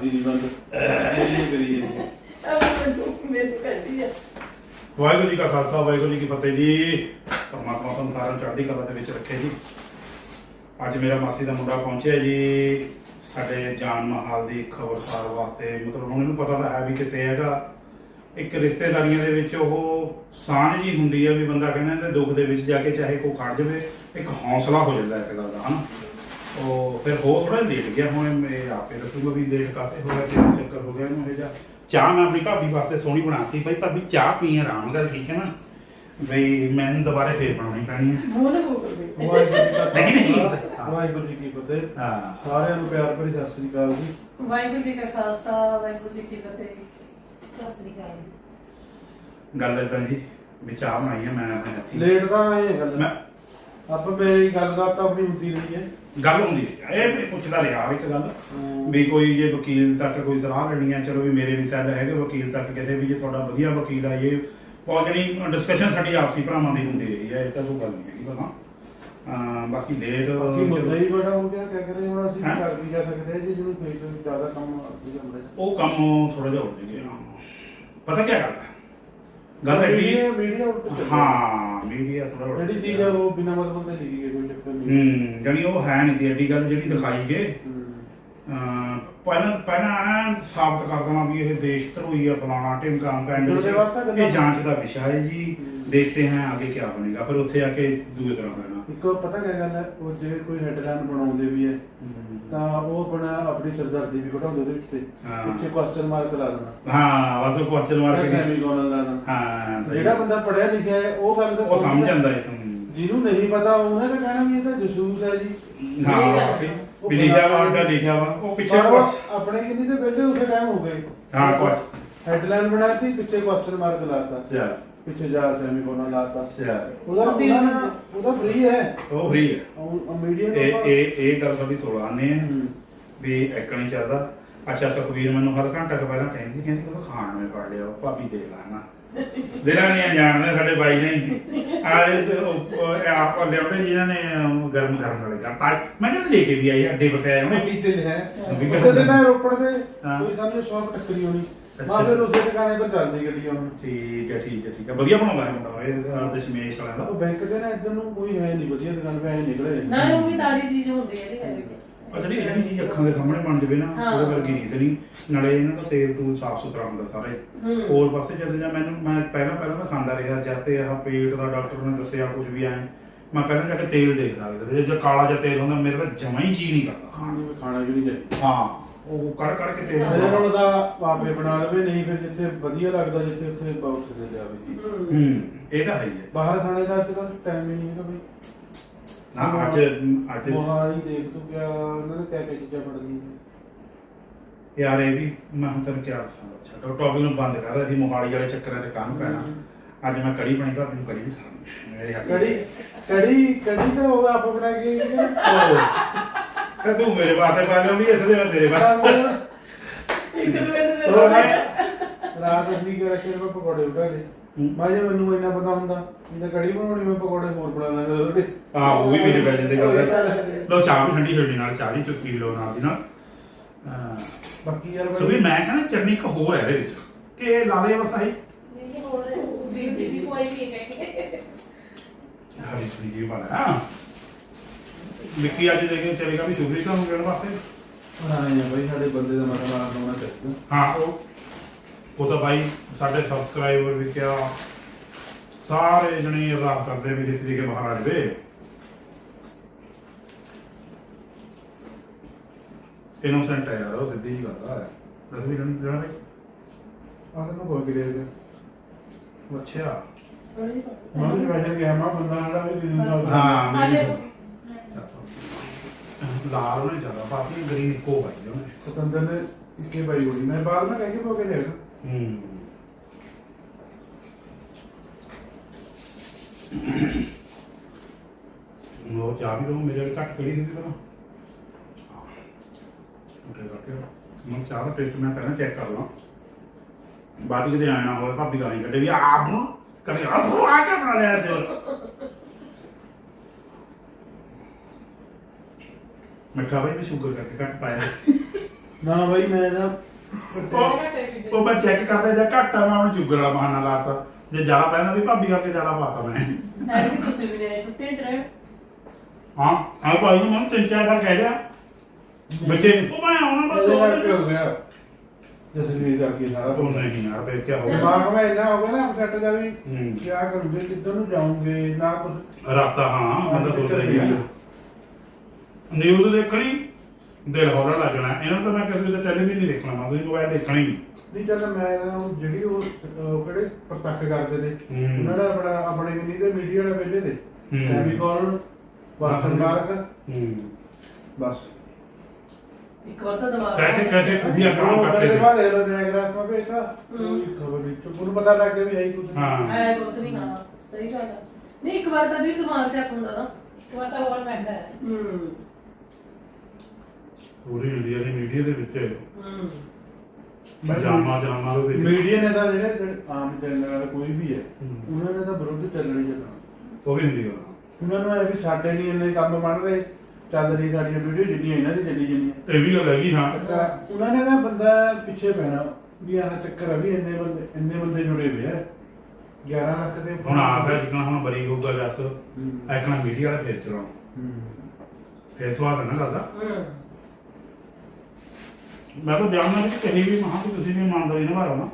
ਕਰਦੀ ਨਹੀਂ ਬੰਦ। ਇਹ ਵਾਹਿਗੁਰੂ ਜੀ ਕਾ ਖਾਲਸਾ, ਵਾਹਿਗੁਰੂ ਜੀ ਕੀ ਫਤਿਹ ਜੀ। ਪਰਮਾਤਮਾ ਤੁਹਾਨੂੰ ਸਾਰਿਆਂ ਨੂੰ ਚੜ੍ਹਦੀ ਕਲਾ ਦੇ ਵਿੱਚ ਰੱਖੇ ਜੀ। ਅੱਜ ਮੇਰਾ ਮਾਸੀ ਦਾ ਮੁੰਡਾ ਪਹੁੰਚਿਆ ਜੀ। ਸਾਡੇ ਜਾਨ ਮਹਾਲ ਦੀ ਖਬਰਸਾਰ ਵਾਸਤੇ। ਮਤਲਬ ਹੁਣ ਇਹਨੂੰ ਪਤਾ ਤਾਂ ਹੈ ਵੀ ਕਿਤੇ ਹੈਗਾ। ਇੱਕ ਰਿਸ਼ਤੇਦਾਰੀਆਂ ਦੇ ਵਿੱਚ ਉਹ ਸਾਂਝ ਜੀ ਹੁੰਦੀ ਹੈ ਵੀ ਬੰਦਾ ਕਹਿੰਦਾ ਇਹਦੇ ਦੁੱਖ ਦੇ ਵਿੱਚ ਜਾ ਕੇ ਚਾਹੇ ਕੋਈ ਖੜ ਜਾਵੇ, ਇੱਕ ਹੌਸਲਾ ਹੋ ਜਾਂਦਾ ਇੱਕ ਗੱਲ ਦਾ, ਹਨਾ? ਹੋ ਥੋੜਾ ਲੇਟ ਗਿਆ ਹੁਣ ਮੈਂ ਆਪੇ ਦੱਸੂਗਾ ਵੀ ਲੇਟ ਕਾਤੇ ਹੋ ਗਿਆ ਕਿਹੜਾ ਚੱਕਰ ਹੋ ਗਿਆ ਇਹਨੂੰ ਇਹ ਜਾ ਚਾਹ ਮੈਂ ਆਪਣੀ ਭਾਬੀ ਵਾਸਤੇ ਸੋਹਣੀ ਬਣਾਤੀ ਭਾਈ ਭਾਬੀ ਚਾਹ ਪੀ ਆਰਾਮ ਕਰ ਠੀਕ ਹੈ ਨਾ? ਬਈ ਮੈਨੂੰ ਦੁਬਾਰੇ ਫੇਰ ਬਣਾਉਣੀ ਪੈਣੀ ਹੈ। ਮੂੰਹ ਵਾਹਿਗੁਰੂ ਜੀ ਕਾ ਨਹੀਂ, ਨਹੀਂ। ਖਾਲਸਾ, ਵਾਹਿਗੁਰੂ ਜੀ ਕੀ ਫਤਿਹ। ਹਾਂ। ਸਾਰਿਆਂ ਨੂੰ ਪਿਆਰ ਭਰੀ ਸਤਿ ਸ੍ਰੀ ਅਕਾਲ ਜੀ। ਵਾਹਿਗੁਰੂ ਜੀ ਕਾ ਖਾਲਸਾ ਵਾਹਿਗੁਰੂ ਜੀ ਕੀ ਫਤਿਹ। ਸਤਿ ਸ੍ਰੀ ਅਕਾਲ ਗੱਲ ਏਦਾਂ ਜੀ ਵੀ ਚਾਹ ਬਣਾਈ ਹੈ ਮੈਂ ਆਪਣੇ ਹੱਥੀਂ। ਲੇਟ ਤਾਂ ਇਹ ਗੱਲ ਮੈਂ ਆਪਾਂ ਮੇਰੀ ਗੱਲ ਦਾ ਤਾਂ ਆਪਣੀ ਹੁੰਦੀ ਰਹੀ ਹੈ। ਗੱਲ ਹੁੰਦੀ ਹੈ। ਇਹ ਮੈਂ ਪੁੱਛਦਾ ਰਿਹਾ ਇੱਕ ਗੱਲ। ਵੀ ਕੋਈ ਜੇ ਵਕੀਲ ਤੱਕ ਕੋਈ ਸਲਾਹ ਲੈਣੀ ਹੈ ਚਲੋ ਵੀ ਮੇਰੇ ਵੀ ਸੈੱਲ ਹੈਗੇ ਵਕੀਲ ਤੱਕ ਕਿਤੇ ਵੀ ਜੇ ਤੁਹਾਡਾ ਵਧੀਆ ਵਕੀਲ ਆ ਇਹ ਬਹੁਤ ਜਣੀ ਡਿਸਕਸ਼ਨ ਸਾਡੀ ਆਪਸੀ ਭਰਾਵਾਂ ਦੀ ਹੁੰਦੀ ਰਹੀ ਹੈ ਇਹ ਤਾਂ ਕੋਈ ਗੱਲ ਨਹੀਂ ਹੈਗੀ ਪਤਾ ਅਹ ਬਾਕੀ ਲੇਟ ਬਾਕੀ ਮੁੱਦਾ ਹੀ ਬੜਾ ਹੋ ਗਿਆ ਕਹਿ ਕਰੇ ਹੁਣ ਅਸੀਂ ਹੈਂ? ਕਰ ਵੀ ਜਾ ਸਕਦੇ ਹਾਂ ਜੀ ਜਿਹਨੂੰ ਕੋਈ ਤੋਂ ਜ਼ਿਆਦਾ ਕੰਮ ਅੱਗੇ ਜਾਂਦਾ ਹੈ ਉਹ ਕੰਮ ਥੋੜਾ ਜਿਹਾ ਹੋ ਪਤਾ ਕੀ ਗੱਲ ਹੈ? ਗੱਲ ਹੈ ਮੀਡੀਆ ਮੀਡੀਆ ਚੱਲਿਆ। ਹਾਂ ਮੀਡੀਆ ਥੋੜਾ ਜਿਹੜੀ ਚੀਜ਼ ਹੈ ਉਹ ਬਿਨਾਂ ਮਤਲਬ ਤੇ ਲਿਖੀ ਗਈ ਕੋਈ ਚੱਕਰ ਨਹੀਂ ਹੂੰ ਜਾਣੀ ਉਹ ਹੈ ਨਹੀਂ ਦੀ ਐਡੀ ਗੱਲ ਜਿਹੜੀ ਦਿਖਾਈ ਗਏ ਹੂੰ। ਅਹ ਪਹਿਲਾਂ ਪਹਿਲਾਂ ਸਾਬਤ ਕਰ ਦੇਣਾ ਵੀ ਇਹ ਦੇਸ਼ ਧਰੋਈ ਆ ਫਲਾਣਾ ਢਿਮਕਾਮ ਕੈਂਡ ਇਹ ਜਾਂਚ ਦਾ ਵਿਸ਼ਾ ਹੈ ਜੀ। ਦੇਖਦੇ ਹਾਂ ਅੱਗੇ ਕੀ ਬਣੇਗਾ। ਫਿਰ ਉੱਥੇ ਆ ਕੇ ਦੂਏ ਤਰ੍ਹਾਂ ਰਹਿਣਾ ਇੱਕ ਪਤਾ ਕੀ ਗੱਲ ਹੈ ਉਹ ਜੇ ਕੋਈ ਹੈਡਲਾਈਨ ਬਣਾਉਂਦੇ ਵੀ ਹੈ ਤਾਂ ਉਹ ਬਣਾ ਆਪਣੀ ਸਰਦਰਦੀ ਵੀ ਘਟਾਉਂਦੇ ਉਹਦੇ ਵਿੱਚ ਪਿੱਛੇ ਕੁਐਸਚਨ ਮਾਰਕ ਲਾ ਦੇਣਾ। ਹਾਂ ਬਸ ਕੁਐਸਚਨ ਮਾਰਕ ਲਾ ਦੇਣਾ। ਹਾਂ ਜਿਹੜਾ ਬੰਦਾ ਪੜਿਆ ਲਿਖਿਆ ਹੈ ਉਹ ਗੱਲ ਤਾਂ ਸਮਝ ਜਾਂਦਾ ਹੈ। ਜਿਹਨੂੰ ਨਹੀਂ ਪਤਾ ਉਹਨੇ ਤਾਂ ਕਹਿਣਾ ਵੀ ਇਹ ਤਾਂ ਜਸੂਸ ਹੈ ਜੀ। ਹਾਂ ਵੀ ਲਿਖਿਆ ਵਾ ਲਿਖਿਆ ਵਾ। ਉਹ ਪਿੱਛੇ ਪਰ ਉਹ ਕੁਐਸਚਨ ਆਪਣੇ ਕਿੰਨੀ ਤੇ ਪਹਿਲੇ ਉਸੇ ਟਾਈਮ ਹੋ ਗਏ। ਹਾਂ, ਕੁਛ। ਹੈਡਲਾਈਨ ਬਣਾਤੀ ਪਿੱਛੇ ਕੁਐਸਚਨ ਮਾਰਕ ਲਾਤਾ। ਚੱਲ ਪਿੱਛੇ ਜਾ ਸੈਮੀ ਲਾਤਾ। ਚੱਲ ਉਹਦਾ ਉਹ ਵੀ ਉਹਦਾ ਨਾ- ਉਹਦਾ ਫ੍ਰੀ ਹੈ। ਉਹ ਫ੍ਰੀ ਹੈ। ਉਹ ਮੀਡੀਆ ਇਹ ਇਹ ਇਹ ਗੱਲ ਸਾਡੀ 16 ਨੇ ਹੂੰ। ਵੀ ਇੱਕ ਨਹੀਂ ਚੱਲਦਾ। ਅੱਛਾ ਸੁਖਵੀਰ ਮੈਨੂੰ ਹਰ ਘੰਟਾ ਕੁ ਪਹਿਲਾਂ ਕਹਿੰਦੀ ਕਹਿੰਦੀ ਕਦੋਂ ਖਾਣ ਨੂੰ ਫੜ ਲਿਆ ਭਾਬੀ ਦੇਖ ਲਾ ਨਾ ਨਹੀਂ ਜਾਣਦੇ ਸਾਡੇ ਬਾਈ ਨੇ। ਉਹ ਆਪ ਲਿਆਉਂਦੇ ਜਿਹਨਾਂ ਨੇ ਗਰਮ ਕਰਨ ਵਾਲੇ ਕਰਤਾ ਮੈਂ ਕਹਿੰਦਾ ਲੈ ਕੇ ਵੀ ਆਈ ਅੱਡੇ ਬਤਾਇਆ ਉਹਨੇ ਵੀ ਤੇ ਹੈ। ਤੇ ਮੈਂ ਰੋਪੜ ਦੇ। ਕੋਈ ਸਾਹਮਣੇ ਸ਼ੌਪ ਟੱਕਰੀ ਹੋਣੀ। ਅੱਛਾ। ਮੈਂ ਫਿਰ ਉਸੇ ਟਿਕਾਣੇ ਪਰ ਚੱਲਦੀ ਗੱਡੀ ਹੁਣ ਠੀਕ ਹੈ ਠੀਕ ਹੈ ਠੀਕ ਹੈ। ਵਧੀਆ ਬਣਾਉਂਦਾ ਹੈ ਮੁੰਡਾ ਇਹ ਦਸ਼ਮੇਸ਼ ਵਾਲਿਆਂ ਉਹ ਦਾ ਬੈਂਕ ਦੇ ਨਾ ਇੱਧਰ ਨੂੰ ਕੋਈ ਹੈ ਨਹੀਂ ਵਧੀਆ ਦੁਕਾਨ ਪੇ ਐ ਨਿਕਲੇ ਨਾਲੇ ਉਹ ਵੀ ਤਾਰੀ ਚੀਜ਼ ਹੁੰਦੀ ਹੈ ਇਹਦੇ ਆ ਜਿਹੜੀ ਚੀਜ਼ ਅੱਖਾਂ ਦੇ ਸਾਹਮਣੇ ਬਣ ਜਵੇ ਨਾ ਹਾਂ। ਉਹਦੇ ਵਰਗੀ ਨਹੀਂ ਸਣੀ ਨਾਲੇ ਇਹਨਾਂ ਦਾ ਤੇਲ ਤੂਲ ਸਾਫ਼ ਸੁਥਰਾ ਹੁੰਦਾ ਸਾਰੇ। ਹੂੰ। ਹੋਰ ਪਾਸੇ ਜਦ ਜਾਂ ਮੈਨੂੰ ਮੈਂ ਪਹਿਲਾਂ ਪਹਿਲਾਂ ਤਾਂ ਖਾਂਦਾ ਰਿਹਾ ਜਦ ਤੇ ਆਹ ਪੇਟ ਦਾ ਡਾਕਟਰ ਨੇ ਦੱਸਿਆ ਕੁਝ ਵੀ ਆਏ ਮੈਂ ਪਹਿਲਾਂ ਜਾ ਕੇ ਤੇਲ ਦੇਖਦਾ ਰਿਹਾ ਜੇ ਕਾਲਾ ਜਿਹਾ ਤੇਲ ਹੁੰਦਾ ਮੇਰੇ ਤਾਂ ਜਮਾ ਹੀ ਜੀ ਨਹੀਂ ਕਰਦਾ। ਖਾਣ ਨੂੰ। ਖਾਣਾ ਵੀ ਨਹੀਂ ਚਾਹੀਦਾ। ਹਾਂ ਉਹ ਕੜ ਕੜ ਕੇ ਤੇਲ ਮੇਰੇ ਨਾਲ ਦਾ ਆਪੇ ਬਣਾ ਲਵੇ ਨਹੀਂ ਫਿਰ ਜਿੱਥੇ ਵਧੀਆ ਲੱਗਦਾ ਜਿੱਥੇ ਉੱਥੇ ਬਾਕਸ ਦੇ ਲਿਆਵੇ ਜੀ ਹੂੰ ਇਹ ਤਾਂ ਹੈ ਹੀ ਹੈ। ਬਾਹਰ ਖਾਣੇ ਦਾ ਅੱਜ ਕੱਲ੍ਹ ਟਾਈਮ ਹੀ ਨਹੀਂ ਹੈਗਾ ਬਈ। ਨਾ ਅੱਜ ਅੱਜ ਮੋਹਾਲੀ ਦੇਖ ਤੂੰ ਕਿਆ ਉਹਨਾਂ ਨੇ ਕਿਆ ਕਿਆ ਚੀਜ਼ਾਂ ਫੜਦੀਆਂ ਯਾਰ ਇਹ ਵੀ ਮੈਂ ਹੁਣ ਤੈਨੂੰ ਕਿਹਾ ਦੱਸਾਂ ਅੱਛਾ ਟੌਪਿਕ ਨੂੰ ਬੰਦ ਕਰ ਰਿਹਾ ਸੀ ਮੋਹਾਲੀ ਵਾਲੇ ਚੱਕਰਾਂ 'ਚ ਕੰਮ ਪੈਣਾ ਅੱਜ ਮੈਂ ਕੜੀ ਬਣਾਈ ਭਾਬੀ ਨੂੰ ਕੜੀ ਵੀ ਖਾਣੀ ਮੇਰੇ ਹੱਥ ਦੀ। ਕੜੀ ਕੜੀ ਕੜੀ ਤਾਂ ਉਹ ਆਪ ਬਣਾ ਕੇ ਗਈ ਹੈ। ਤੇ ਤੂੰ ਮੇਰੇ ਵਾਸਤੇ ਪਾ ਲਿਆਉਂਦੀ ਇਸ ਲਈ ਮੈਂ ਤੇਰੇ ਵਾਸਤੇ ਇੱਕ ਦੂਜੇ ਦੇ ਉਹ ਮੈਂ ਰਾਤ ਅਸੀਂ ਕਿਹੜਾ ਚਿਰ ਮੈਂ ਪਕੌੜੇ ਉਡਾ ਲਏ ਹੂੰ। ਮੈਂ ਜੇ ਮੈਨੂੰ ਇੰਨਾ ਪਤਾ ਹੁੰਦਾ। ਇਹ ਤਾਂ ਕੜੀ ਬਣਾਉਣੀ ਮੈਂ ਪਕੌੜੇ ਹੋਰ ਬਣਾ ਲੈਂਦਾ ਉਹਦੇ ਹਾਂ ਉਹ ਵੀ ਵਿੱਚ ਪੈ ਜਾਂਦੇ ਗੱਲ ਚੱਲ। ਲੋ ਚਾਹ ਵੀ ਠੰਡੀ ਹੋਣੀ ਨਾਲ ਚਾਹ ਦੀ ਚੁੱਕੀ ਲੋ ਨਾਲ ਦੀ ਨਾਲ। ਅਹ, ਬਾਕੀ ਯਾਰ ਸੋ ਵੀ ਮੈਂ ਕਹਿੰਦਾ ਚਟਨੀ ਇੱਕ ਹੋਰ ਹੈ ਇਹਦੇ ਵਿੱਚ। ਕਿ ਇਹ ਲਾ ਦੇ ਬਸ ਆਹੀ। ਨਹੀਂ ਹੋਰ ਵੀਰ ਦੀ ਵੀ ਕੋਈ ਵੀ ਹੈ ਹਰੀ ਸੁਣੀ ਜੀ ਵਾਲਾ। ਹਾਂ ਮਿੱਕੀ ਅੱਜ ਦੇ ਕੇ ਚਲੇਗਾ ਵੀ ਸ਼ੁਭਰੀ ਤੁਹਾਨੂੰ ਮਿਲਣ ਵਾਸਤੇ। ਹਾਂ ਜੀ ਬਈ ਸਾਡੇ ਬੰਦੇ ਦਾ ਮਤਲਬ ਆਪ ਹੋਣਾ ਚਾਹੀਦਾ। ਹਾਂ। ਉਹ ਉਹ ਤਾਂ ਭਾਈ ਸਾਡੇ ਸਬਸਕ੍ਰਾਈਬਰ ਵੀ ਕਿਹਾ ਸਾਰੇ ਜਣੇ ਅਰਦਾਸ ਕਰਦੇ ਵੀ ਜਿੱਤ ਕੇ ਮਹਾਰਾਜ ਵੇ ਇਨੋਸੈਂਟ ਹੈ ਯਾਰ ਉਹ ਸਿੱਧੀ ਜੀ ਗੱਲ ਆ। ਦੱਸ ਵੀ ਜਣ ਜਣਾ ਆਹ ਨੂੰ ਕੋਈ ਗਿਰੇ ਤੇ ਅੱਛਾ। ਮੈਂ ਵੀ ਵੈਸੇ ਗਿਆ ਮੈਂ ਬੰਦਾ ਜਿਹੜਾ ਵੀ ਦਿਨ ਦਾ ਹਾਂ ਹਾਲੇ ਲਾਲ ਨੇ ਜ਼ਿਆਦਾ ਪਾਤੀ ਗ੍ਰੀਨ ਕੋ ਭਾਈ ਉਹਨੇ। ਪਤੰਦਰ ਨੇ ਇੱਕੇ ਬਾਈ ਹੋਣੀ। ਮੈਂ ਬਾਅਦ ਮੈਂ ਕਹਿ ਕੇ ਪੋ ਕੇ ਲਿਆ ਹੂੰ। ਉਹ ਚਾਹ ਵੀ ਲਓ ਮੇਰੇ ਵਾਲੀ ਘੱਟ ਕਿਹੜੀ ਸੀ ਪਹਿਲਾਂ? ਓਕੇ ਓਕੇ ਮੈਂ ਚਾਹ ਦਾ ਟੇਸਟ ਮੈਂ ਪਹਿਲਾਂ ਚੈੱਕ ਕਰ ਲਾਂ। ਬਾਅਦ ਕਿਤੇ ਆਣਾ ਹੋਵੇ ਭਾਬੀ ਗਾਲੀ ਕੱਢੇ ਵੀ ਆਪ ਨੂੰ ਕਦੇ ਆਪ ਨੂੰ ਆ ਕੇ ਬਣਾ ਲਿਆ ਤੇ ਮਿੱਠਾ ਵੀ ਸ਼ੂਗਰ ਕਰਕੇ ਘੱਟ ਪਾਇਆ। ਨਾ ਬਾਈ ਮੈਂ ਨਾ ਉਹ ਉਹ ਮੈਂ ਚੈੱਕ ਕਰਦਾ ਜਾਂ ਘੱਟ ਆ ਮੈਂ ਉਹਨੂੰ ਚੁਗਣ ਵਾਲਾ ਬਹਾਨਾ ਲਾਤਾ। ਜੇ ਜ਼ਿਆਦਾ ਪੈਂਦਾ ਵੀ ਭਾਬੀ ਕਰਕੇ ਜ਼ਿਆਦਾ ਪਾਤਾ ਮੈਂ। ਐ ਵੀ ਤੁਸੀਂ ਵੀ ਨੇ ਛੁੱਟੀਆਂ ਚ ਰਹੇ। ਹਾਂ ਆ ਭਾਈ ਨੂੰ ਮੈਂ ਤਿੰਨ ਚਾਰ ਵਾਰ ਕਹਿ ਰਿਹਾ। ਬੱਚੇ ਉਹ ਮੈਂ ਆਉਣਾ ਬਸ ਦੋ ਹੋ। ਗਿਆ। ਜਸਵੀਰ ਕਰਕੇ ਸਾਰਾ ਉਹ ਨਹੀਂ ਯਾਰ ਫੇਰ ਕੀ ਹੋ ਗਿਆ? ਦਿਮਾਗ ਮੈਂ ਇੰਨਾ ਹੋ ਗਿਆ ਨਾ ਅਪਸੈਟ ਦਾ ਵੀ ਹੂੰ। ਕੀ ਕਰੂਗੇ ਕਿੱਧਰ ਨੂੰ ਜਾਉਂਗੇ ਨਾ ਕੁਝ ਰਸਤਾ ਹਾਂ ਬੰਦਾ ਸੋਚਦਾ ਹੀ ਹੈ ਨਿਊਜ਼ ਦੇਖਣੀ ਦਿਲ ਹੌਲਾ ਲੱਗਣਾ। ਇਹਨਾਂ ਤਾਂ ਮੈਂ ਕਿਸੇ ਦਾ ਟੈਲੀਵਿਜ਼ਨ ਨਹੀਂ ਦੇਖਣਾ ਮੈਂ ਮੋਬਾਈਲ ਦੇਖਣਾ ਹੀ ਨਹੀਂ। ਨਹੀਂ ਚੱਲ ਮੈਂ ਤਾਂ ਉਹ ਜਿਹੜੀ ਉਹ ਅਹ ਕਿਹੜੇ ਪ੍ਰਤੱਖ ਕਰਦੇ ਨੇ ਹੂੰ। ਉਹਨਾਂ ਦਾ ਆਪਣਾ ਆਪਣੇ ਵੀ ਨਹੀਂ ਤੇ ਮੀਡੀਆ ਵਾਲੇ ਵੇਲੇ ਦੇ ਹੂੰ। ਕੈਮੀਕਲ ਵਾਸਨ ਮਾਰਕ ਹੂੰ ਬਸ ਇੱਕ ਵਾਰ ਤਾਂ ਦਿਮਾਗ कैसे कैसे खुदिया काम ਉਹ करते ਉਹਦੇ थे ਬਾਅਦ ਇਹ ਡਾਇਗਰਾਮ ਮੈਂ ਭੇਜਤਾ ਹੂੰ। ਕੋਈ ਖਬਰ ਨਹੀਂ ਤੁਹਾਨੂੰ ਪਤਾ ਲੱਗ ਗਿਆ ਵੀ ਹੈ ਹੀ ਕੁਝ ਹਾਂ ਐ ਕੁਛ ਨਹੀਂ ਹਾਂ ਸਹੀ ਗੱਲ ਹੈ ਨਹੀਂ ਇੱਕ ਵਾਰ ਤਾਂ ਵੀ ਦਿਮਾਗ ਚੱਕ ਹੁੰਦਾ ਨਾ ਵਾਟਾ ਹੋਰ ਪੈਂਦਾ ਹੈ ਹੂੰ ਪੂਰੀ ਇੰਡੀਆ ਦੀ ਮੀਡੀਆ ਦੇ ਵਿੱਚ ਹੂੰ ਜਾਮਾ ਜਾਮਾ ਦੇ ਵਿੱਚ। ਮੀਡੀਆ ਨੇ ਤਾਂ ਜਿਹੜੇ ਜਿਹੜੇ ਆਮ ਚੈਨਲ ਵਾਲੇ ਕੋਈ ਵੀ ਹੈ। ਉਹਨਾਂ ਨੇ ਤਾਂ ਵਿਰੋਧ ਚੱਲਣੀ ਚੱਲਣਾ ਉਹ ਵੀ ਹੁੰਦੀ ਆ। ਉਹਨਾਂ ਨੂੰ ਇਹ ਵੀ ਸਾਡੇ ਨਹੀਂ ਇੰਨੇ ਕੰਮ ਬਣਦੇ ਚੱਲ ਰਹੀ ਸਾਡੀਆਂ ਵੀਡੀਓ ਜਿੰਨੀਆਂ ਇਹਨਾਂ ਦੀ ਚੱਲੀ ਜਿੰਨੀਆਂ ਇਹ ਵੀ ਗੱਲ ਹੈਗੀ ਹਾਂ। ਤਾਂ ਉਹਨਾਂ ਨੇ ਤਾਂ ਬੰਦਾ ਪਿੱਛੇ ਪੈਣਾ ਵੀ ਆਹ ਚੱਕਰ ਆ ਵੀ ਇੰਨੇ ਬੰਦੇ ਇੰਨੇ ਬੰਦੇ ਜੁੜੇ ਹੋਏ ਆ। 11 ਲੱਖ ਦੇ ਹੁਣ ਆਪ ਹੈ ਜਿੱਦਾਂ ਹੁਣ ਬਰੀ ਹੋਊਗਾ ਹੂੰ। ਐਕਣਾ ਮੀਡੀਆ ਵਾਲਾ ਫੇਰ ਚਲਾਉਣ ਹੂੰ। ਫੇਰ ਸਵਾਦ ਹੈ ਨਾ ਗੱਲ ਦਾ? ਹੂੰ। ਮੈਂ ਤਾਂ ਜਾਣਦਾ ਕਿ ਕਹੀ ਵੀ ਮਹਾਂ ਕਿ ਤੁਸੀਂ ਵੀ ਇਮਾਨਦਾਰੀ ਨਿਭਾਓ ਨਾ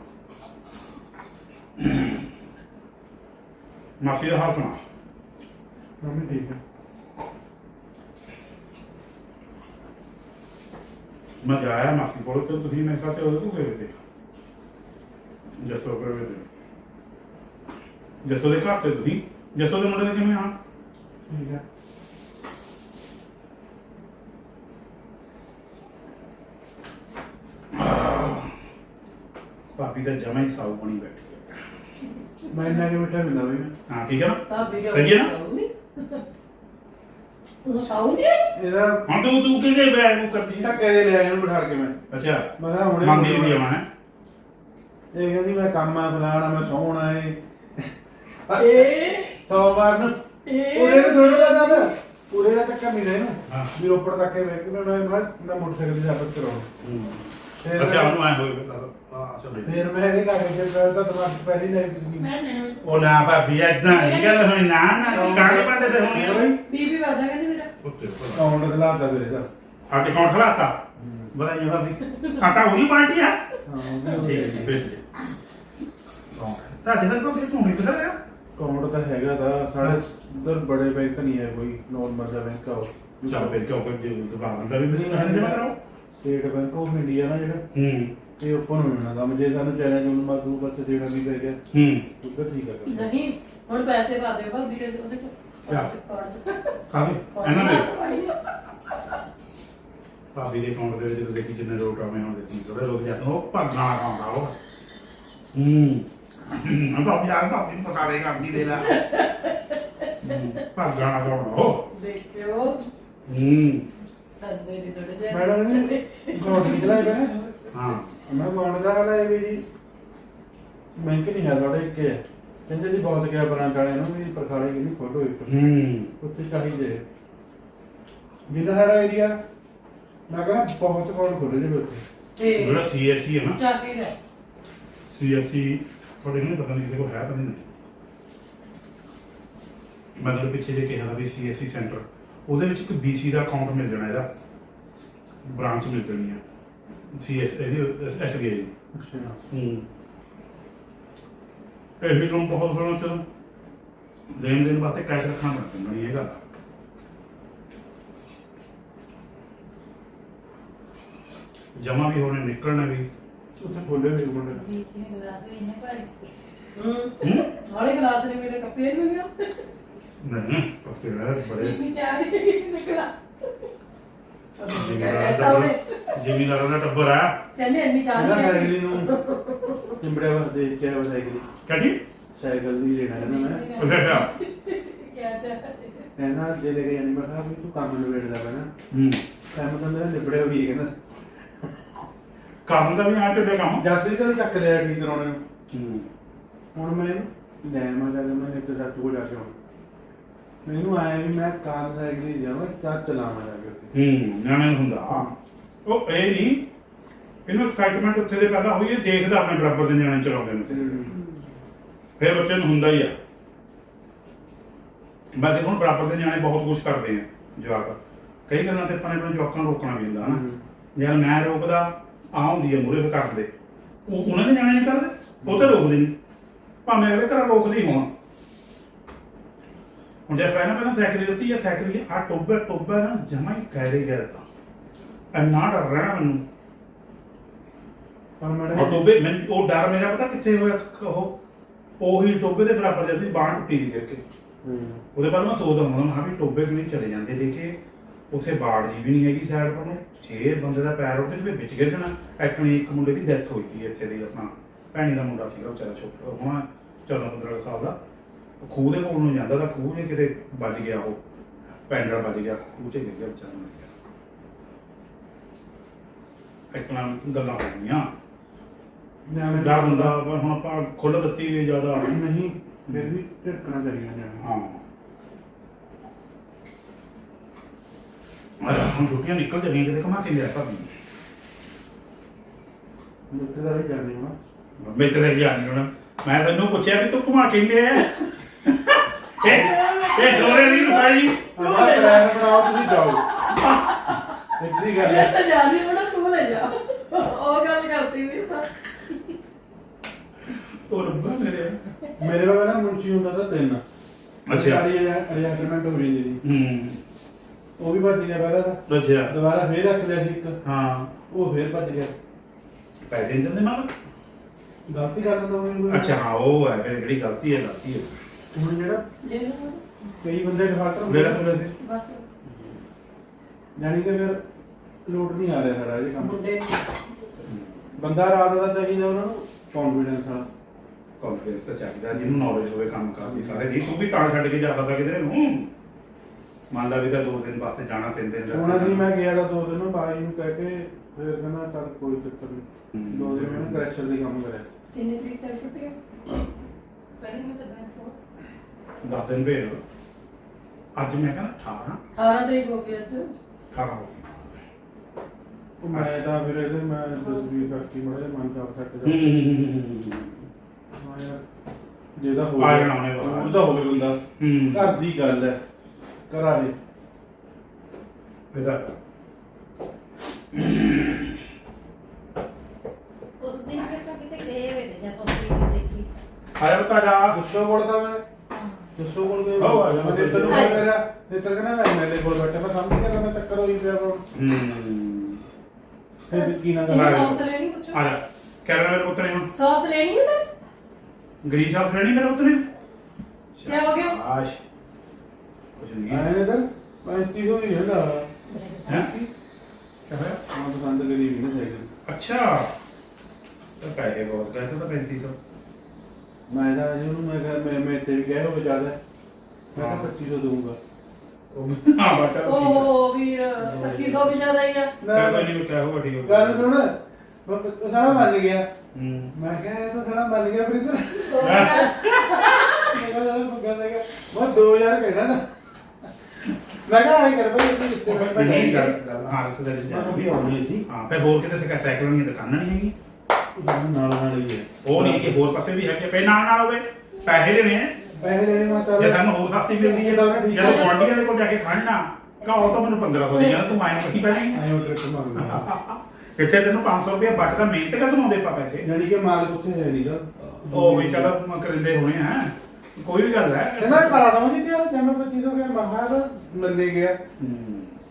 ਮਾਫੀ ਦਾ ਹਾਲ ਸੁਣਾ ਮੰਮੀ ਠੀਕ ਹੈ। ਮੈਂ ਜਾਇਆ ਮਾਫੀ ਕੋਲ ਤੇ ਤੁਸੀਂ ਮੇਰੇ ਸਾਥੇ ਉਹਦੇ ਤੋਂ ਗਏ ਤੇ। ਜਸੋ ਗਏ ਤੇ। ਜਸੋ ਦੇ ਘਰ ਤੇ ਤੁਸੀਂ? ਜਸੋ ਦੇ ਮੁੰਡੇ ਦੇ ਕਿਵੇਂ ਆ? ਠੀਕ ਹੈ। ਦਾ ਜਮਾ ਹੀ ਸਾਊ ਬਣੀ ਬੈਠੀ ਹੈ। ਮੈਂ ਇੰਨਾ ਕਿ ਮਿੱਠਾ ਮਿਲਦਾ ਵੀ ਹਾਂ ਠੀਕ ਹੈ ਨਾ? ਭਾਬੀ ਸਹੀ ਹੈ ਨਾ? ਉਹ ਸਾਊ ਨਹੀਂ ਇਹਦਾ ਹੁਣ ਤੂੰ ਤੂੰ ਕਿਹਦੇ ਬੈਗ ਨੂੰ ਕਰਦੀ ਹੈ? ਧੱਕੇ ਦੇ ਲਿਆ ਇਹਨੂੰ ਬਿਠਾ ਕੇ ਮੈਂ। ਅੱਛਾ ਮੈਂ ਕਿਹਾ ਹੁਣੇ ਮੰਦੀ ਦੀ ਆਵਾਂ ਹੈ ਇਹ ਕਹਿੰਦੀ ਮੈਂ ਕੰਮ ਆ ਫਲਾਣਾ ਮੈਂ ਸੌਣਾ ਏ। ਏ? ਸੌ ਵਾਰ ਨੂੰ ਏ? ਉਹਦੇ ਨੂੰ ਥੋੜਾ ਜਿਹਾ ਦਾ ਪੂਰੇ ਦਾ ਚੱਕਰ ਨਹੀਂ ਰਹੇ ਨਾ ਹਾਂ। ਵੀ ਰੋਪੜ ਤੱਕ ਵੇਖ ਕੇ ਮੈਂ ਮੈਂ ਮੈਂ ਮੋਟਰਸਾਈਕਲ ਅੱਛਾ ਉਹਨੂੰ ਐ ਹੋਏ ਹਾਂ ਚੱਲ ਫਿਰ ਮੈਂ ਇਹਦੇ ਘਰ ਕੇ ਫਿਰ ਤਾਂ ਦਿਮਾਗ 'ਚ ਪਹਿਲੀ ਲਾਈਫ ਸੀ। ਮੈਂ ਨਹੀਂ ਉਹ ਨਾ ਭਾਬੀ ਏਦਾਂ ਨਹੀਂ ਗੱਲ ਹੋਈ ਨਾ ਨਾ ਕਾਹਦੇ ਭਾਂਡੇ ਤੇ ਹੋਣੀ ਹੈ ਆ? ਬਈ ਬੀਬੀ ਵਾਦਾ ਕਹਿੰਦੀ ਮੇਰਾ। ਉੱਤੇ ਕਾਉਂਟ ਖਲਾਤਾ ਵੀਰੇ ਦਾ ਆ ਕੇ ਕੌਣ ਖਲਾਤਾ ਬਤਾਈਏ ਭਾਬੀ। ਆਤਾ ਉਹੀ ਪਾਰਟੀ ਆ। ਹਾਂ ਠੀਕ ਹੈ। ਜੀ ਫਿਰ। ਤਾਂ ਜਿਹਦਾ ਕੋਈ ਤੂੰ ਨਹੀਂ ਪਤਾ ਕਾਉਂਟ ਤਾਂ ਹੈਗਾ ਤਾਂ ਸਾਡੇ ਉਧਰ ਬੜੇ ਬੈਂਕ ਨਹੀਂ ਹੈ ਕੋਈ ਨਾਰਮਲ ਜਿਹਾ ਬੈਂਕ ਆ ਉਹ। ਚੱਲ ਫਿਰ ਕਿਉਂ ਜੇ ਦੁਕਾਨ ਦਾ ਵੀ ਮੈਨੂੰ ਹੈ। ਜਮਾ ਕਰਾਓ ਸਟੇਟ ਬੈਂਕ ਆਫ ਇੰਡੀਆ ਨਾ ਜਿਹੜਾ ਹੂੰ। ਇਹ ਓਪਨ ਹੋ ਜਾਣਾ ਕੰਮ। ਜੇ ਸਾਨੂੰ ਚੈਨਲ ਨੂੰ ਮਾਦੂ ਬਸ ਦੇਣਾ ਵੀ ਪੈ ਗਿਆ ਹੂੰ। ਉਧਰ ਠੀਕ ਹੈ ਕੰਮ। ਨਹੀਂ ਹੁਣ ਪੈਸੇ ਪਾ ਦਿਓ ਭਾਬੀ ਦੇ ਉਹਦੇ ਚ ਕਿਆ? ਚ ਕਾਹਦੇ? ਇਹਨਾਂ ਦੇ? ਭਾਬੀ ਦੇ ਅਕਾਊਂਟ ਦੇ ਵਿੱਚ ਜਦੋਂ ਦੇਖੀ ਜਿੰਨੇ ਰੋਟ ਆਵੇਂ ਹੁਣ ਦੇਖੀ ਥੋੜੇ ਲੋਕ ਜਾਂਦੇ ਉਹ ਭੱਗਣਾ ਆਉਂਦਾ ਉਹ। ਹੂੰ। ਮੈਂ ਭਾਬੀ ਆ ਭਾਬੀ ਨੂੰ ਪਤਾ ਦੇ ਕਰਦੀ ਦੇ ਲੈ। ਭੱਗਣਾ ਆਉਂਦਾ ਉਹ? ਦੇਖਿਓ। ਹੂੰ। ਮੈਡਮ ਨੇ ਕਾਉਂਟ ਨਿਕਲਿਆ ਹੈ ਹਾਂ। ਮੈਂ ਕਾਉਂਟ ਦਾ ਹਾਲ ਹੈ ਵੀ ਜੀ ਬੈਂਕ ਨਹੀਂ ਹੈ ਤੁਹਾਡੇ ਇੱਕ ਹੈ ਕਹਿੰਦੇ ਜੀ ਬਹੁਤ ਗਿਆ ਬ੍ਰਾਂਚ ਵਾਲਿਆਂ ਨੂੰ ਵੀ ਪ੍ਰਖਾਲੇ ਦੀ ਫੋਟੋ ਇੱਕ ਹੂੰ। ਉੱਥੇ ਚਾਹੀਦੇ ਜਿੰਨਾ ਸਾਡਾ ਏਰੀਆ ਮੈਂ ਕਹਿੰਦਾ ਬਹੁਤ ਕਾਉਂਟ ਖੁੱਲੇ ਨੇ ਉੱਥੇ। ਤੇ ਜਿਹੜਾ ਸੀਐਸਸੀ ਹੈ ਨਾ ਜਾ ਕੇ ਲੈ ਸੀਐਸਸੀ ਤੁਹਾਡੇ ਨੂੰ ਪਤਾ ਨਹੀਂ ਕਿਸੇ ਕੋਲ ਹੈ ਪਤਾ ਨਹੀਂ। ਮਤਲਬ ਪਿੱਛੇ ਜੇ ਕਿਹਾ ਵੀ ਸੀਐਸਸੀ ਸੈਂਟਰ ਉਹਦੇ ਵਿੱਚ ਇੱਕ ਬੀਸੀ ਦਾ ਅਕਾਊਂਟ ਮਿਲ ਜਾਣਾ ਇਹਦਾ। ਬ੍ਰਾਂਚ ਮਿਲ ਜਾਣੀ ਹੈ ਸੀਐਸ ਇਹਦੀ ਐਸਬੀਆਈ ਅੱਛਾ। ਹੂੰ। ਇਹ ਕੰਮ ਬਹੁਤ ਸੋਹਣਾ ਚਲ ਲੈਣ ਦੇਣ ਵਾਸਤੇ ਕੈਸ਼ ਰੱਖਣਾ ਪੈਂਦਾ ਨਹੀਂ ਇਹ ਗੱਲ। ਜਮਾ ਵੀ ਹੋਣੇ ਨਿਕਲਣੇ ਵੀ। ਉੱਥੇ ਖੋਲੇ ਹੋਏ ਮੁੰਡੇ ਨੇ ਗਲਾਸ ਵੀ ਇਹਨੇ ਭਰ ਹੂੰ? ਹੂੰ? ਹਾਲੇ ਗਲਾਸ ਨੇ ਮੇਰੇ ਕੱਪੇ ਨਹੀਂ ਗਿਆ ਜ਼ਿਮੀਦਾਰ ਦਾ ਜ਼ਿਮੀਦਾਰ ਦਾ ਟੱਬਰ। ਆ। ਕਹਿੰਦੇ ਇੰਨੀ ਚਾਹ ਇਹਨਾਂ ਨਹੀਂ ਸਾਈਕਲ ਹੈਗੀ। ਨੂੰ ਚਿੰਬੜਿਆ ਵਾ ਦੇਖ ਕੇ ਆਇਆ ਸਾਈਕਲ ਕਹਿੰਦੀ ਸਾਈਕਲ ਦੀ ਲੈਣਾ ਹੈ ਨਾ। ਮੈਂ ਅੱਛਾ ਕਿਆ ਚਾਹ। ਇਹਨਾਂ ਜੇ ਲੈ ਕੇ ਜਾਣੀ ਮੈਂ ਕਿਹਾ ਵੀ ਤੂੰ ਕੰਮ ਨਿਬੇੜਦਾ ਪੈਣਾ ਹੂੰ। ਕੰਮ ਤਾਂ ਮੇਰਾ ਨਿਬੜਿਆ ਵੀ ਹੈ ਕਹਿੰਦਾ। ਕੰਮ ਦਾ ਵੀ ਆ ਢਿੱਡੇ ਕੰਮ? ਜੱਸ ਜੀ ਚੱਕ ਲਿਆ ਠੀਕ ਕਰਾਉਣੇ ਨੂੰ। ਹੂੰ। ਹੁਣ ਮੈਂ ਇਹਨੂੰ ਲੈ ਮਾ ਜਾ ਕੇ ਮੈਂ ਇੱਕ ਜੱਟ ਕੋਲ ਜਾ ਕੇ ਆਉਣਾ। ਮੈਨੂੰ ਆਇਆ ਵੀ ਮੈਂ ਕਾਰ ਸਾਈਕਲ ਹੀ ਜਾਵਾਂ ਚਾਹ ਚਲਾਵਾਂ ਜਾ ਕੇ ਉੱਥੇ। ਹੂੰ ਨਿਆਣੇ ਨੂੰ ਹੁੰਦਾ। ਉਹ ਇਹ ਨਹੀਂ ਇਹਨੂੰ ਐਕਸਾਈਟਮੈਂਟ ਉੱਥੇ ਦੇ ਪੈਦਾ ਹੋਈ ਇਹ ਦੇਖਦਾ ਆਪਣੇ ਬਰਾਬਰ ਦੇ ਨਿਆਣੇ ਚਲਾਉਂਦੇ ਨੇ ਤੇ। ਫਿਰ ਬੱਚੇ ਨੂੰ ਹੁੰਦਾ ਹੀ ਆ। ਮੈਂ ਦੇਖੋ ਹੁਣ ਬਰਾਬਰ ਦੇ ਨਿਆਣੇ ਬਹੁਤ ਕੁਝ ਕਰਦੇ ਆ ਜਵਾਕ। ਕਈ ਗੱਲਾਂ ਤੇ ਆਪਾਂ ਨੇ ਆਪਣੇ ਜਵਾਕਾਂ ਨੂੰ ਰੋਕਣਾ ਵੀ ਹੁੰਦਾ ਹਨਾ? ਯਾਰ ਮੈਂ ਰੋਕਦਾ ਆ ਹੁੰਦੀ ਆ ਮੂਰੇ ਕਰਦੇ। ਉਹ ਉਹਨਾਂ ਦੇ ਨਿਆਣੇ ਨਹੀਂ ਕਰਦੇ ਉਹ ਤਾਂ ਰੋਕਦੇ ਨਹੀਂ। ਭਾਵੇਂ ਅਗਲੇ ਘਰ ਰੋਕਦੇ ਹੀ ਹੋਣ। ਹੁਣ ਜੇ ਪਹਿਲਾਂ ਪਹਿਲਾਂ ਸਾਈਕਲ ਦਿੱਤੀ ਆ ਸਾਈਕਲ ਆ ਟੋਬੇ ਟੋਬਾ ਨਾ ਜਮਾ ਹੀ ਕਹਿ ਗਿਆ ਤਾਂ। ਇੰਨਾ ਡਰ ਰਿਹਾ ਮੈਨੂੰ ਪਰ ਉਹ ਮੈਡਮ ਟੋਬੇ ਮੈਨੂੰ ਉਹ ਡਰ ਮੇਰਾ ਪਤਾ ਕਿੱਥੇ ਹੋਇਆ ਉਹ ਉਹੀ ਟੋਬੇ ਦੇ ਬਰਾਬਰ ਜਿਹਾ ਸੀ ਬਾਣ ਟੁੱਟੀ ਦੀ ਕਰਕੇ। ਉਹਦੇ ਬਾਅਦ ਮੈਂ ਸੋਚਦਾ ਹੁੰਦਾ ਮੈਂ ਵੀ ਟੋਬੇ ਕਿ ਨਹੀਂ ਚਲੇ ਜਾਂਦੇ ਲੈ ਕੇ ਉੱਥੇ ਬਾੜ ਜੀ ਵੀ ਨਹੀਂ ਹੈਗੀ ਸਾਈਡ ਪਰ ਨੂੰ ਛੇ ਬੰਦੇ ਦਾ ਪੈਰ ਉੱਤੇ ਜਿਵੇਂ ਵਿੱਚ ਗਿਰ ਜਾਣਾ। ਐਕਣੀ ਇੱਕ ਮੁੰਡੇ ਦੀ ਡੈਥ ਹੋਈ ਸੀ ਇੱਥੇ ਦੀ ਆਪਣਾ। ਭੈਣੀ ਦਾ ਮੁੰਡਾ ਸੀਗਾ ਵਿਚਾਰਾ ਛੋਟਾ ਹੁਣ 14 15 ਸਾਲ ਦਾ। ਉਹ ਖੂਹ ਦੇ ਕੋਲ ਨੂੰ ਜਾਂਦਾ ਤਾਂ ਖੂਹ ਨੇ ਕਿਤੇ ਵੱਜ ਗਿਆ ਉਹ। ਪੈਂਡਲ ਵੱਜ ਗਿਆ ਖੂਹ 'ਚ ਗਿਰ ਗਿਆ ਵਿਚਾਰਾ ਮਰ ਗਿਆ। ਇਤਨਾ ਗੱਲਾਂ ਹੋ ਗਈਆਂ। ਨਿਆਣੇ ਡਰ ਹੁੰਦਾ ਪਰ ਹੁਣ ਆਪਾਂ ਖੁੱਲ ਦਿੱਤੀ ਵੀ ਜ਼ਿਆਦਾ। ਨਹੀਂ ਫਿਰ ਵੀ ਢਿੱਕਣਾ ਚਾਹੀਦਾ ਨਿਆਣੇ ਹਾਂ। ਹੁਣ ਛੁੱਟੀਆਂ ਨਿਕਲ ਜਾਣੀਆਂ ਕਿਤੇ ਘੁਮਾ ਕੇ ਲਿਆ ਭਾਬੀ। ਮੁੱਤੇ ਦਾ ਵੀ ਜਾਣੇ ਹੋਣਾ ਮੈਂ ਤੇ ਰਹਿ ਗਿਆ ਹੁਣ। ਮੈਂ ਤੈਨੂੰ ਪੁੱਛਿਆ ਵੀ ਤੂੰ ਘੁਮਾ ਕੇ ਲਿਆ। ਇਹ ਇਹ ਦੋਰੇ ਨਹੀਂ ਭਾਈ ਆਹ ਪਲਾਨ ਬਣਾਓ ਤੁਸੀਂ ਜਾਓ। ਇੱਦੀ ਗੱਲ ਹੈ। ਤਾਂ ਜਾਂਦੀ ਬੜਾ ਤੂੰ ਲੈ ਜਾ। ਉਹ ਗੱਲ ਕਰਤੀ ਵੀ ਤਾਂ। ਉਹ ਰੱਬਾ ਮੇਰੇ ਮੇਰੇ ਬਾਬਾ ਨਾ ਮੁੰਸ਼ੀ ਹੁੰਦਾ ਤਾਂ ਤਿੰਨ। ਅੱਛਾ। ਅਰੇਂਜਮੈਂਟ ਹੋ ਜਾਂਦੀ ਸੀ ਹੂੰ। ਉਹ ਵੀ ਭੱਜ ਗਿਆ ਪਹਿਲਾਂ ਤਾਂ। ਅੱਛਾ। ਦੁਬਾਰਾ ਫੇਰ ਰੱਖ ਲਿਆ ਸੀ ਇੱਕ। ਹਾਂ। ਉਹ ਫੇਰ ਭੱਜ ਗਿਆ। ਪੈਸੇ ਨਹੀਂ ਦਿੰਦੇ ਮਾਲਕ? ਗਲਤੀ ਕਰ ਦਿੰਦਾ ਉਹਨੂੰ ਅੱਛਾ ਹਾਂ ਉਹ ਹੈ ਫਿਰ ਜਿਹੜੀ ਗਲਤੀ ਹੈ ਗਲਤੀ ਹੈ। ਹੁਣ ਜਿਹੜਾ ਲੈ ਲਓ। ਕਈ ਬੰਦੇ ਡਿਫਾਲਟਰ ਮੇਰਾ ਹੁੰਦੇ ਸੁਣਿਆ ਸੀ। ਬਸ। ਜਾਨੀ ਕਿ ਫਿਰ ਲੋਡ ਨਹੀਂ ਆ ਰਿਹਾ ਸਾਡਾ ਇਹ ਕੰਮ। ਮੁੰਡੇ ਬੰਦਾ ਰਾਤ ਦਾ ਚਾਹੀਦਾ ਉਹਨਾਂ ਨੂੰ? ਕੌਨਫੀਡੈਂਸ ਵਾਲਾ ਕੰਫੀਡੈਂਸ ਤਾਂ ਚਾਹੀਦਾ ਜਿਹਨੂੰ ਨੌਲੇਜ ਹੋਵੇ ਕੰਮ ਕਰਦੀ ਸਾਰੇ ਦੀ ਤੂੰ ਵੀ ਤਾਂ ਛੱਡ ਕੇ ਜਾ ਸਕਦਾ ਕਿਧਰੇ ਨੂੰ। ਮੰਨ ਲਾ ਵੀ ਤਾਂ ਦੋ ਦਿਨ ਵਾਸਤੇ ਜਾਣਾ ਤਿੰਨ ਦਿਨ ਹੁਣ ਅਸੀਂ ਮੈਂ ਗਿਆ ਤਾਂ ਦੋ ਦਿਨ ਬਾਈ ਨੂੰ ਕਹਿ ਕੇ ਫਿਰ ਕਹਿੰਦਾ ਚੱਲ ਕੋਈ ਚੱਕਰ ਨਹੀਂ। ਦੋ ਦਿਨ ਮੈਂ ਕਰੈਕਸ਼ਨ ਦੀ ਕੰਮ ਕਰਿਆ। ਕਿੰਨੇ ਤਰੀਕ ਤੱਕ ਛੁੱਟੀ ਹੈ। ਪੜੀ ਨੂੰ ਤਾਂ ਬੈਂਸ ਕੋ ਦਸ ਦਿਨ ਭੇਜ ਅੱਜ ਮੈਂ ਕਹਿੰਦਾ 18 18 ਤਰੀਕ ਹੋ ਗਈ ਅੱਜ। 18 ਹੋ ਗਈ। ਉਹ ਮੈਂ ਤਾਂ ਫਿਰ ਇਹਦੇ ਮੈਂ ਤਸਵੀਰ ਕਰਕੇ ਮੜੇ ਮਨ ਕਰ ਸੱਟ ਜਾ। ਹੂੰ ਹਾਂ ਯਾਰ ਜੇ ਤਾਂ ਹੋ ਆ ਜਾਣਾ। ਉਹ ਤਾਂ ਹੋਵੇ ਬੰਦਾ ਹੂੰ। ਘਰ ਦੀ ਗੱਲ ਹੈ। ਕਰਾ ਦੇ ਇਹਦਾ। ਉਸ ਦਿਨ ਫਿਰ ਤਾਂ ਕਿਤੇ ਗਏ ਹੋਏ ਤੇ ਜਾਂ ਵੀ ਦੇਖੀ। ਆਇਆ ਬਤਾ ਜਾ। ਗੁੱਸੋ ਕੋਲ ਤਾਂ ਮੈਂ। ਗੁੱਸੋ ਕੋਲ ਗਏ ਹੋ ਆ ਜਾ, ਮੈਂ ਤੇ ਤੈਨੂੰ। ਮੇਰਾ ਤੇ ਮੈਂ ਐਮਐਲਏ ਕੋਲ ਬੈਠਾ ਮੈਂ ਸਮਝ ਗਿਆ ਮੈਂ ਟੱਕਰ ਹੋਈ ਪਿਆ ਬਰੋ ਹੂੰ। ਫਿਰ ਕੀ ਨਾ ਇਹਨੇ ਕਰ। ਆ ਜਾ। ਸੌਸ ਲੈਣੀ ਪੁੱਛੋ। ਆ ਜਾ। ਕਹਿ ਰਿਹਾ ਮੇਰੇ ਪੁੱਤ ਨੇ ਹੁਣ। ਸੌਸ ਲੈਣੀ ਹੈ ਤਾਂ ਗਰੀਸ ਆਫ ਲੈਣੀ ਮੇਰੇ ਪੁੱਤ ਨੇ? ਕਿਆ ਹੋ ਗਿਆ? ਆਸ਼ ਕੁਝ ਨਹੀਂ ਆਏ ਨੇ ਤਾਂ ਮੈਂ ਇੱਥੇ ਹੋ ਗਈ ਹੈ ਨਾ ਹੈ? ਕਿਆ ਹੋਇਆ? ਮੈਂ ਪਸੰਦ ਕਰੀ ਵੀ ਨਾ ਸਾਈਕਲ ਅੱਛਾ। ਤਾਂ ਪੈਸੇ ਬਹੁਤ ਗਏ ਤਾਂ 3500 ਮੈਂ ਤਾਂ ਜੀ ਉਹਨੂੰ ਮੈਂ ਕਿਹਾ ਮੈਂ ਮੈਂ ਤੇ ਵੀ ਕਹਿ ਹੋ। ਜ਼ਿਆਦਾ ਹੈ। ਮੈਂ ਕਿਹਾ 2500 ਦਊਂਗਾ ਉਹ ਹਾਂ ਬਟਾ ਓ ਵੀਰ 2500 ਵੀ ਜ਼ਿਆਦਾ ਹੀ ਆ। ਕੋਈ ਨਹੀਂ ਕਿਆ ਹੋਗਾ ਠੀਕ ਗੱਲ ਸੁਣ। ਉਹ ਸਾਲਾ ਮੰਨ ਗਿਆ। ਹੂੰ। ਮੈਂ ਕਿਹਾ ਇਹ ਤਾਂ ਸਾਲਾ ਮੰਨ ਗਿਆ ਪ੍ਰਿੰਦਰ ਮੈਂ ਕਿਹਾ ਸਾਲਾ ਮੰਗਾ ਮੈਂ 2000 ਕਹਿਣਾ ਨਾ। ਮੈਂ ਕਿਹਾ ਆਈ ਕਰ ਬਈ ਇੱਥੇ ਰਿਸ਼ਤੇ ਕਰ ਨਹੀਂ ਗੱਲ ਗੱਲ ਹਾਂ ਰਸਤੇ ਦੇ ਮੈਂ ਵੀ ਆਉਣੀ ਸੀ। ਹਾਂ ਫਿਰ ਹੋਰ ਕਿਤੇ ਸਿਕਾ ਸਾਈਕਲ ਨਹੀਂ ਦੁਕਾਨਾਂ ਨਹੀਂ ਹੈਗੀ ਨਾਲ ਨਾਲ ਹੀ ਹੈ। ਉਹ ਨਹੀਂ ਕਿ ਹੋਰ ਪਾਸੇ ਵੀ ਹੈਗੇ ਪਏ ਨਾਲ ਨਾਲ ਹੋਵੇ ਪੈਸੇ ਦੇਣੇ ਆ। ਪੈਸੇ ਦੇਣੇ ਮੈਂ ਜੇ ਤੁਹਾਨੂੰ ਹੋਰ ਸਸਤੀ ਮਿਲਦੀ ਹੈ ਤਾਂ ਠੀਕ ਜਦੋਂ ਹੈ। ਕੁਆਂਟੀਆਂ ਦੇ ਕੋਲ ਜਾ ਕੇ ਖੜਨਾ ਕਹੋ ਤਾਂ ਮੈਨੂੰ 1500 ਦੀ ਜਾਂਦਾ ਤੂੰ ਮਾਇਨ ਵਹੀ ਪੈਣੀ। ਆਏ ਉਹ ਟਰੱਕ ਮੰਗਦਾ ਕਿੱਥੇ ਤੈਨੂੰ 500 ਰੁਪਏ ਬਚਦਾ ਮਿਹਨਤ ਕਰ ਕਮਾਉਂਦੇ ਪਾ ਪੈਸੇ? ਜਿਹੜੀ ਕਿ ਮਾਲਕ ਉੱਥੇ ਹੈ ਨਹੀਂ ਸਰ ਉਹ ਵੀ ਚਲੋ ਕਰਿੰਦੇ ਹੋਣੇ ਆ ਕੋਈ ਵੀ ਗੱਲ ਹੈ। ਕਹਿੰਦਾ ਕਰਾ ਦਵਾਂ ਜੀ ਯਾਰ ਜਦ ਮੈਂ 2500 ਗਿਆ ਮਹਾ ਤਾਂ ਮੰਨੇ ਗਿਆ।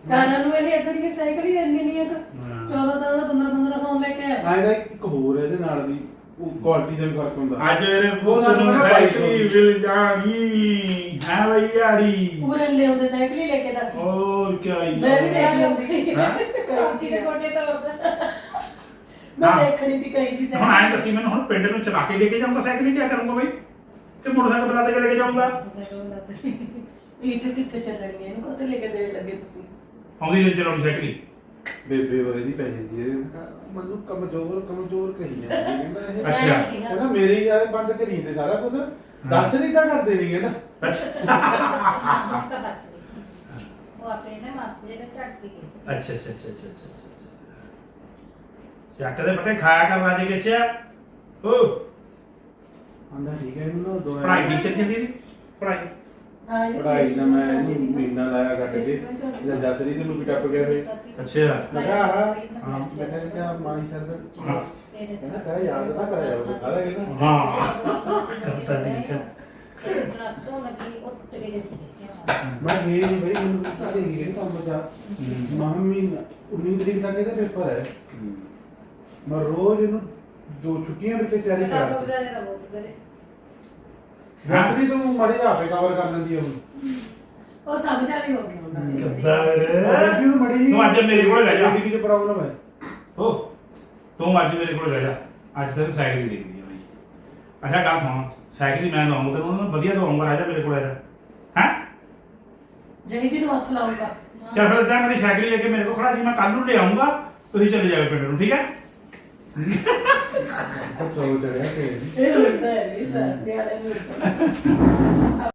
ਕਾਨਾਂ ਨੂੰ ਇਹ ਇਦਾਂ ਦੀ ਸਾਈਕਲ ਹੀ ਲੈਣੀ ਨਹੀਂ ਤਾਂ ਹਾਂ। 14 ਦਾ 15 1500 ਲੈ ਕੇ ਆਇਆ ਆਏ ਦਾ ਇੱਕ ਹੋਰ ਹੈ ਇਹਦੇ ਨਾਲ ਦੀ ਉਹ ਕੁਆਲਿਟੀ ਦਾ ਵੀ ਫ਼ਰਕ ਹੁੰਦਾ। ਅੱਜ ਮੇਰੇ ਉਹ ਪੁੱਤ ਨੂੰ ਸਾਈਕਲ ਮਿਲ ਜਾਣੀ। ਹੈ ਬਈ ਆੜੀ। ਪੂਰੇ ਲੈ ਆਉਂਦੇ ਸਾਈਕਲ ਹੀ ਲੈ ਕੇ ਦੱਸ। ਹੋਰ ਕੀ ਆਈ ਮੈਂ ਵੀ ਦੇਖ ਲੈਂਦੀ ਹੈਂ? ਕਾਚੀ ਦੇ ਕੋਟੇ ਤੋੜਦਾ ਮੈਂ ਹਾਂ। ਦੇਖਣੀ ਸੀ ਕਈ ਜੀ ਹੁਣ ਆਏ ਦੱਸੀ ਮੈਨੂੰ ਹੁਣ ਪਿੰਡ ਨੂੰ ਚਲਾ ਕੇ ਲੈ ਕੇ ਜਾਊਂਗਾ ਸਾਈਕਲ ਹੀ ਕੀ ਕਰੂੰਗਾ ਬਈ? ਕਿ ਮੋਟਰਸਾਈਕਲ ਬਣਾ ਕੇ ਲੈ ਕੇ ਜਾਊਂਗਾ? ਇੱਥੇ ਕਿੱਥੇ ਚੱਲਣੀ ਹੈ? ਇਹਨੂੰ ਕੋਤੇ ਲੈ ਕੇ ਦੇਣ ਲੱਗੇ ਤੁਸੀਂ? ਆਉਂਦੀ ਦਿਨ ਚਲਾਉਣੀ ਸਾਈਕਲ ਹੀ। ਬੇਬੇ ਵਰੇ ਦੀ ਪੈ ਜਾਂਦੀ ਹੈ। ਮੈਨੂੰ ਕਮਜ਼ੋਰ ਕਮਜ਼ੋਰ ਕਹੀ ਜਾਂਦੀ ਹੈ। ਕਹਿੰਦਾ ਇਹ ਅੱਛਾ। ਕਹਿੰਦਾ ਮੇਰੇ ਹੀ ਆਏ ਬੰਦ ਕਰੀ ਦੇ ਸਾਰਾ ਕੁਝ ਦੱਸ ਨਹੀਂ ਤਾਂ ਕਰਦੇ ਨਹੀਂ ਕਹਿੰਦਾ। ਅੱਛਾ। ਨਾ ਅੱਛਾ ਅੱਛਾ ਅੱਛਾ ਅੱਛਾ ਅੱਛਾ, ਅੱਛਾ ਚੱਕ ਦੇ ਬੱਟੇ ਖਾਇਆ ਕਰ ਰਾਜੇ ਕਿਛਿਆ ਓ। ਆਂਦਾ ਠੀਕ ਹੈ ਇਹਨੂੰ ਦੋ ਪੜਾਈ ਦੀ ਚੱਲ ਜਾਂਦੀ ਨੀ? ਪੜਾਈ ਪੜਾਈ ਨਾ ਮੈਂ ਇਹਨੂੰ ਮਹੀਨਾ ਲਾਇਆ ਕੱਟ ਕੇ ਇਹਦਾ ਜਸਰੀ ਦੇ ਨੂੰ ਵੀ ਟੱਪ ਗਿਆ ਫੇ ਅੱਛਾ। ਮੈਂ ਕਿਹਾ ਆਹ, ਹਾਂ। ਮੈਂ ਕਿਹਾ ਕਿਆ ਮਾਈ ਸਰ ਹਾਂ। ਕਹਿੰਦਾ ਕਹ ਯਾਦ ਤਾਂ ਕਰਿਆ ਉਹ ਸਾਰਾ ਨਾ ਹਾਂ। ਕਰਤਾ ਠੀਕ ਹੈ। ਮੈਂ ਗਈ ਨਹੀਂ ਬਈ ਮੈਨੂੰ ਕਦੇ ਗਈ ਨਹੀਂ ਕੰਮ ਬਚਾ ਮਹੀਨਾ 19 ਤਰੀਕ ਤੱਕ ਇਹਦਾ ਪੇਪਰ ਹੈ। ਮੈਂ ਰੋਜ਼ ਇਹਨੂੰ ਦੋ ਛੁੱਟੀਆਂ ਵਿੱਚ ਤਿਆਰੀ ਕਰਾ। ਜਸਰੀ ਤੂੰ ਮੜੀ ਆਪੇ ਕਵਰ ਕਰ ਲੈਂਦੀ ਹੁਣ ਉਹ ਸਮਝ ਆ ਹੋ ਗਈ ਉਹਨਾਂ ਨੇ ਕਿੱਦਾਂ ਮੇਰੇ ਜਸਰੀ ਨੂੰ ਮੜੀ ਤੂੰ ਅੱਜ ਮੇਰੇ ਕੋਲ ਲੈ ਜਾ। ਦੀ ਕੀ ਪ੍ਰੋਬਲਮ ਹੈ। ਓ ਤੂੰ ਅੱਜ ਮੇਰੇ ਕੋਲ ਰਹਿ ਜਾ। ਅੱਜ ਤੈਨੂੰ ਸਾਈਕਲ ਹੀ ਦੇਖਦੀ ਆ ਬਈ। ਅੱਛਾ ਗੱਲ ਸੁਣ। ਸਾਈਕਲ ਹੀ ਮੈਂ ਦਵਾਂਗਾ ਤੈਨੂੰ ਉਹਨਾਂ ਵਧੀਆ ਦਵਾਂਗਾ ਰਹਿ ਜਾ ਮੇਰੇ ਕੋਲ ਰਹਿ। ਜਾ ਹੈ? ਜਹੀ ਜੀ ਨੂੰ ਹੱਥ ਲਾਉਂਗਾ ਚੱਲ ਫਿਰ ਇਦਾਂ ਮੇਰੀ ਸਾਈਕਲ ਹੀ ਲੈ ਕੇ ਮੇਰੇ ਕੋਲ ਖੜਾ ਜੀ ਮੈਂ ਕੱਲ ਨੂੰ ਲੈ ਆਉਂਗਾ ਤੁਸੀਂ ਚਲੇ ਜਾਓ ਪਿੰਡ ਨੂੰ ਠੀਕ ਹੈ? ਤਾਂ ਚਲੋ ਚੜਿਆ ਕਿ ਇਹ ਹੁੰਦਾ ਹੈ ਇਹ ਤਾਂ ਦਿਹਾੜੇ ਨੂੰ